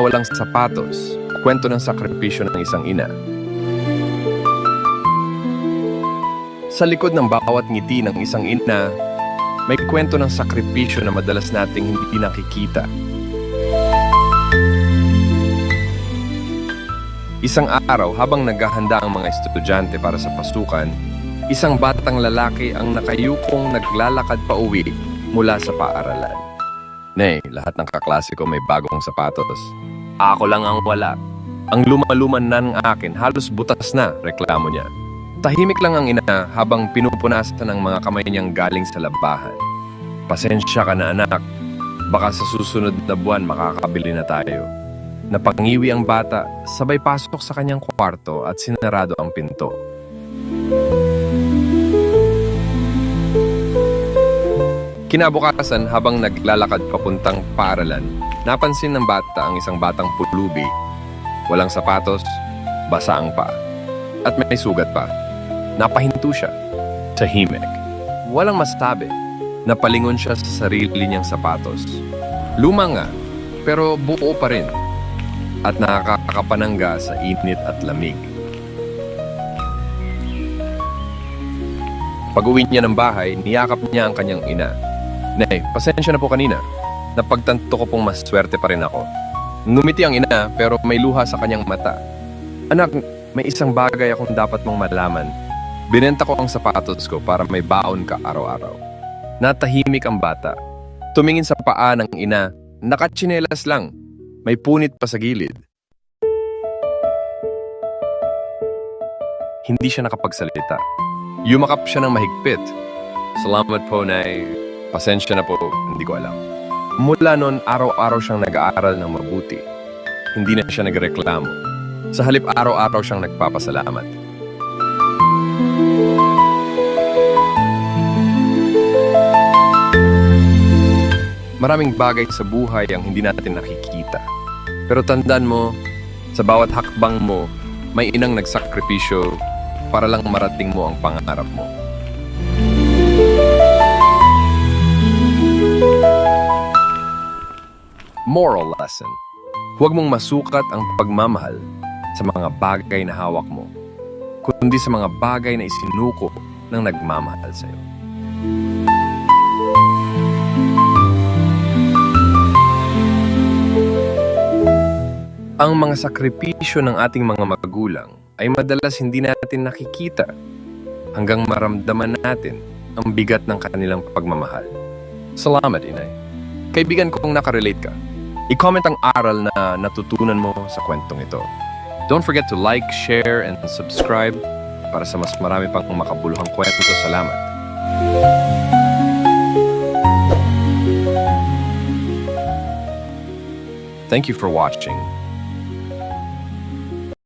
walang sapatos, kwento ng sakripisyo ng isang ina. Sa likod ng bawat ngiti ng isang ina, may kwento ng sakripisyo na madalas nating hindi nakikita. Isang araw habang naghahanda ang mga estudyante para sa pasukan, isang batang lalaki ang nakayukong naglalakad pa uwi mula sa paaralan. Nay, lahat ng kaklase ko may bagong sapatos. Ako lang ang wala. Ang lumaluman na ng akin, halos butas na, reklamo niya. Tahimik lang ang ina habang pinupunasan ng mga kamay niyang galing sa labahan. Pasensya ka na anak. Baka sa susunod na buwan makakabili na tayo. Napangiwi ang bata, sabay pasok sa kanyang kwarto at sinarado ang pinto. Kinabukasan habang naglalakad papuntang paaralan, napansin ng bata ang isang batang pulubi. Walang sapatos, basa ang paa. At may sugat pa. Napahinto siya. Tahimik. Walang masabi. Napalingon siya sa sarili niyang sapatos. Luma nga, pero buo pa rin. At nakakapanangga sa init at lamig. Pag-uwi niya ng bahay, niyakap niya ang kanyang ina. Nay, pasensya na po kanina. Napagtanto ko pong maswerte pa rin ako. Ngumiti ang ina pero may luha sa kanyang mata. Anak, may isang bagay akong dapat mong malaman. Binenta ko ang sapatos ko para may baon ka araw-araw. Natahimik ang bata. Tumingin sa paa ng ina. Nakatsinelas lang. May punit pa sa gilid. Hindi siya nakapagsalita. Yumakap siya ng mahigpit. Salamat po, Nay. Pasensya na po, hindi ko alam. Mula noon, araw-araw siyang nag-aaral ng mabuti. Hindi na siya nagreklamo. Sa halip araw-araw siyang nagpapasalamat. Maraming bagay sa buhay ang hindi natin nakikita. Pero tandaan mo, sa bawat hakbang mo, may inang nagsakripisyo para lang marating mo ang pangarap mo. Moral lesson. Huwag mong masukat ang pagmamahal sa mga bagay na hawak mo, kundi sa mga bagay na isinuko ng nagmamahal sa iyo. Ang mga sakripisyo ng ating mga magulang ay madalas hindi natin nakikita hanggang maramdaman natin ang bigat ng kanilang pagmamahal. Salamat, Inay. Kaibigan kong nakarelate ka. I-comment ang aral na natutunan mo sa kwentong ito. Don't forget to like, share, and subscribe para sa mas marami pang makabuluhang kwento. Salamat. Thank you for watching.